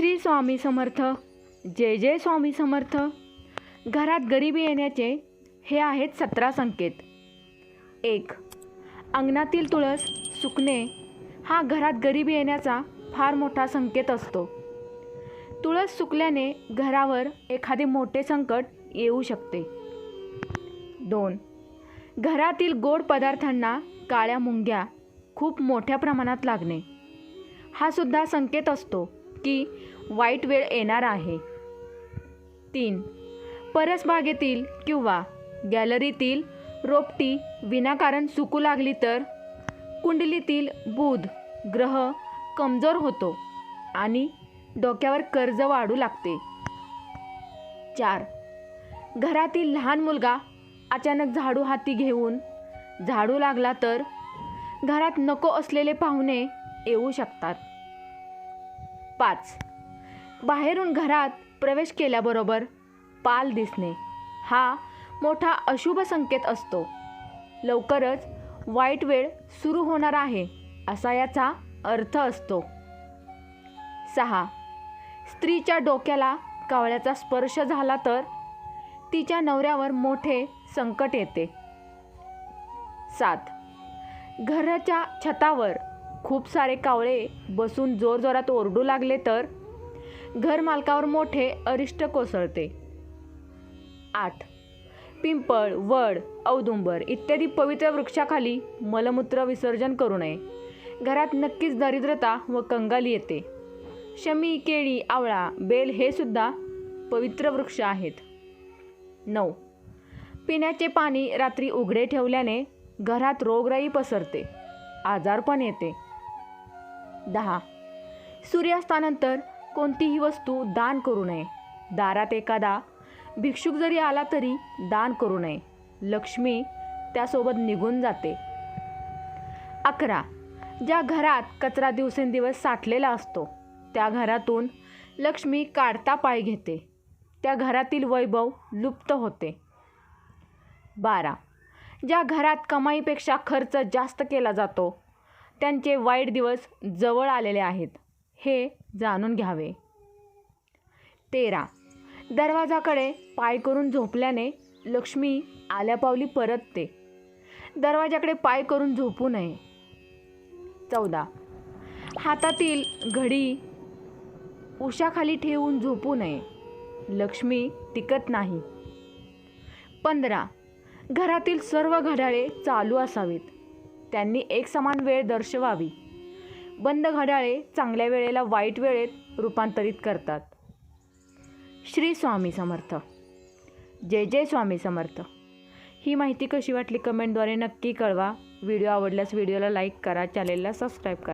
श्री स्वामी समर्थ. जय जय स्वामी समर्थ. घरात गरिबी येण्याचे हे आहेत सतरा संकेत. एक अंगणातील तुळस सुकणे हा घरात गरिबी येण्याचा फार मोठा संकेत असतो. तुळस सुकल्याने घरावर एखादे मोठे संकट येऊ शकते. दोन घरातील गोड पदार्थांना काळ्या मुंग्या खूप मोठ्या प्रमाणात लागणे. हा सुद्धा संकेत असतो. की वाईट वेळ येणार आहे. तीन. परसबागेतील किंवा गॅलरीतील रोपटी विनाकारण सुकू लागली तर कुंडलीतील बुध ग्रह कमजोर होतो आणि डोक्यावर कर्ज वाढू लागते. चार. घरातील लहान मुलगा अचानक झाडू हाती घेऊन झाडू लागला तर घरात नको असलेले पाहुणे येऊ शकतात. पाच. बाहेरून घरात प्रवेश केल्याबरोबर पाल दिसणे हा मोठा अशुभ संकेत असतो. लवकरच वाईट वेळ सुरू होणार आहे असा याचा अर्थ असतो. सहा. स्त्रीच्या डोक्याला कावळ्याचा स्पर्श झाला तर तिच्या नवऱ्यावर मोठे संकट येते. सात. घराच्या छतावर खूप सारे कावळे बसून जोरजोरात ओरडू लागले तर घरमालकावर मोठे अरिष्ट कोसळते. आठ. पिंपळ वड औदुंबर इत्यादी पवित्र वृक्षाखाली मलमूत्र विसर्जन करू नये. घरात नक्कीच दरिद्रता व कंगाली येते. शमी केळी आवळा बेल हे सुद्धा पवित्र वृक्ष आहेत. नऊ. पिण्याचे पाणी रात्री उघडे ठेवल्याने घरात रोगराई पसरते. आजारपण येते. दहा. सूर्यास्तानंतर कोणतीही वस्तू दान करू नये. दारात एखादा भिक्षुक जरी आला तरी दान करू नये. लक्ष्मी त्यासोबत निघून जाते. अकरा. ज्या घरात कचरा दिवसेंदिवस साठलेला असतो त्या घरातून लक्ष्मी काढता पाय घेते. त्या घरातील वैभव लुप्त होते. बारा. ज्या घरात कमाईपेक्षा खर्च जास्त केला जातो त्यांचे वाईट दिवस जवळ आलेले आहेत. हे जाणून घ्यावे. तेरा. दरवाजाकडे पाय करून झोपल्याने लक्ष्मी आल्यापावली परतते. दरवाजाकडे पाय करून झोपू नये. चौदा. हातातील घडी उशाखाली ठेवून झोपू नये. लक्ष्मी टिकत नाही. पंधरा. घरातील सर्व घड्याळे चालू असावीत. त्यांनी एकसमान वेळ दर्शवावी. बंद घड्याळे चांगल्या वेळेला वाईट वेळेत रूपांतरित करतात. श्री स्वामी समर्थ. जय जय स्वामी समर्थ. ही माहिती कशी वाटली कमेंटद्वारे नक्की कळवा. व्हिडिओ आवडल्यास व्हिडिओला लाईक करा चॅनेलला सबस्क्राईब करा.